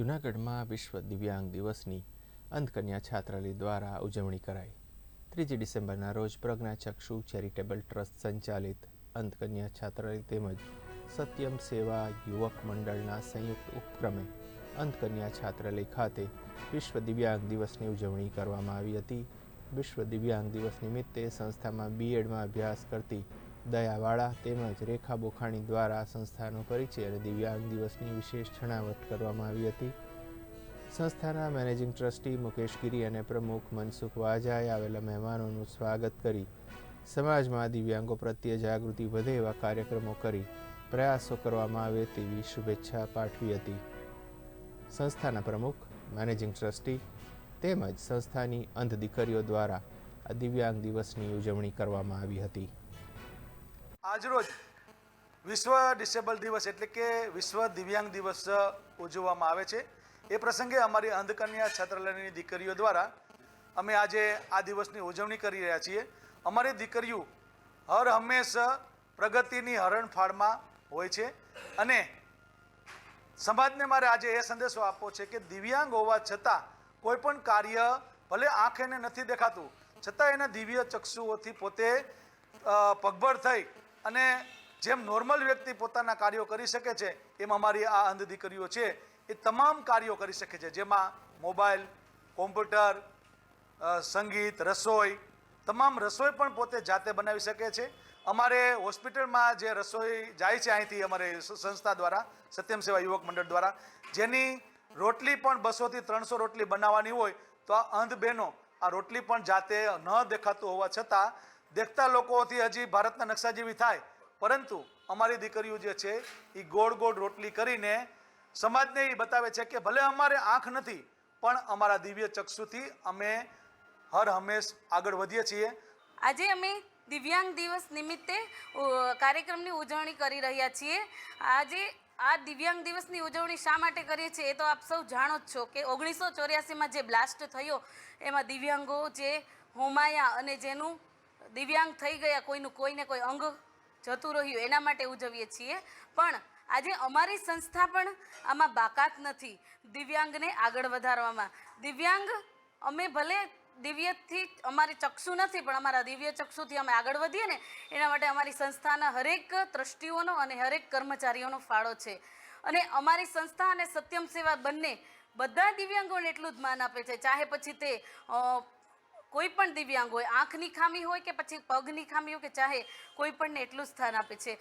જૂનાગઢમાં વિશ્વ દિવ્યાંગ દિવસની અંધકન્યા છાત્રાલય દ્વારા ઉજવણી કરાઈ. ત્રીજી ડિસેમ્બરના રોજ પ્રજ્ઞાચક્ષુ ચેરિટેબલ ટ્રસ્ટ સંચાલિત અંધકન્યા છાત્રાલય તેમજ સત્યમ સેવા યુવક મંડળના સંયુક્ત ઉપક્રમે અંધકન્યા છાત્રાલય ખાતે વિશ્વ દિવ્યાંગ દિવસની ઉજવણી કરવામાં આવી હતી. વિશ્વ દિવ્યાંગ દિવસ નિમિત્તે સંસ્થામાં બીએડમાં અભ્યાસ કરતી દયાવાળા તેમજ રેખા બોખાણી દ્વારા સંસ્થાનો પરિચય અને દિવ્યાંગ દિવસની વિશેષ છણાવટ કરવામાં આવી હતી. સંસ્થાના મેનેજિંગ ટ્રસ્ટી મુકેશ ગીરી અને પ્રમુખ મનસુખ વાજાએ આવેલા મહેમાનોનું સ્વાગત કરી સમાજમાં દિવ્યાંગો પ્રત્યે જાગૃતિ વધે એવા કાર્યક્રમો કરી પ્રયાસો કરવામાં આવે તેવી શુભેચ્છા પાઠવી હતી. સંસ્થાના પ્રમુખ, મેનેજિંગ ટ્રસ્ટી તેમજ સંસ્થાની અંધ દીકરીઓ દ્વારા આ દિવ્યાંગ દિવસની ઉજવણી કરવામાં આવી હતી. આજરોજ વિશ્વ ડિસેબલ દિવસ એટલે કે વિશ્વ દિવ્યાંગ દિવસ ઉજવવામાં આવે છે. એ પ્રસંગે અમારી અંધકન્યા છાત્રાલયની દીકરીઓ દ્વારા અમે આજે આ દિવસની ઉજવણી કરી રહ્યા છીએ. અમારી દીકરીઓ હર હંમેશ પ્રગતિની હરણફાળમાં હોય છે અને સમાજને મારે આજે એ સંદેશો આપવો છે કે દિવ્યાંગ હોવા છતાં કોઈ પણ કાર્ય ભલે આંખ એને નથી દેખાતું, છતાં એના દિવ્ય ચક્ષુઓથી પોતે પગભર થઈ અને જેમ નોર્મલ વ્યક્તિ પોતાના કાર્યો કરી શકે છે, એમ અમારી આ અંધ દીકરીઓ છે, એ તમામ કાર્યો કરી શકે છે. જેમાં મોબાઈલ, કોમ્પ્યુટર સંગીત, રસોઈ, તમામ રસોઈ પણ પોતે જાતે બનાવી શકે છે. અમારે હોસ્પિટલમાં જે રસોઈ જાય છે અહીંથી અમારે સંસ્થા દ્વારા, સત્યમ સેવા યુવક મંડળ દ્વારા, જેની રોટલી પણ બસોથી ત્રણસો રોટલી બનાવવાની હોય, તો આ અંધ બહેનો આ રોટલી પણ જાતે ન દેખાતું હોવા છતાં દેખતા લોકોથી હજી ભારતના નકશા જેવી થાય. પરંતુ અમારી દીકરીઓ જે છે એ ગોળ ગોળ રોટલી કરીને સમાજને એ બતાવે છે કે ભલે અમારે આંખ નથી, પણ અમારા દિવ્ય ચક્ષુથી અમે હર હંમેશ આગળ વધીએ છીએ. આજે અમે દિવ્યાંગ દિવસ નિમિત્તે કાર્યક્રમની ઉજવણી કરી રહ્યા છીએ. આજે આ દિવ્યાંગ દિવસની ઉજવણી શા માટે કરીએ છીએ એ તો આપ સૌ જાણો જ છો કે ઓગણીસો ચોર્યાસીમાં જે બ્લાસ્ટ થયો, એમાં દિવ્યાંગો જે હોમાયા અને જેનું દિવ્યાંગ થઈ ગયા, કોઈનું કોઈને કોઈ અંગ જતું રહ્યું, એના માટે ઉજવીએ છીએ. પણ આજે અમારી સંસ્થા પણ આમાં બાકાત નથી દિવ્યાંગને આગળ વધારવામાં. દિવ્યાંગ, અમે ભલે દિવ્યથી અમારી ચક્ષુ નથી, પણ અમારા દિવ્ય ચક્ષુથી અમે આગળ વધીએ ને, એના માટે અમારી સંસ્થાના હરેક ટ્રસ્ટીઓનો અને હરેક કર્મચારીઓનો ફાળો છે. અને અમારી સંસ્થા અને સત્યમ સેવા બંને બધા દિવ્યાંગોને એટલું જ માન આપે છે. ચાહે પછી તે કોઈ પણ દિવ્યાંગ હોય, આંખની ખામી હોય કે પછી પગની ખામી હોય કે ચાહે કોઈ પણને એટલું સ્થાન આપે છે.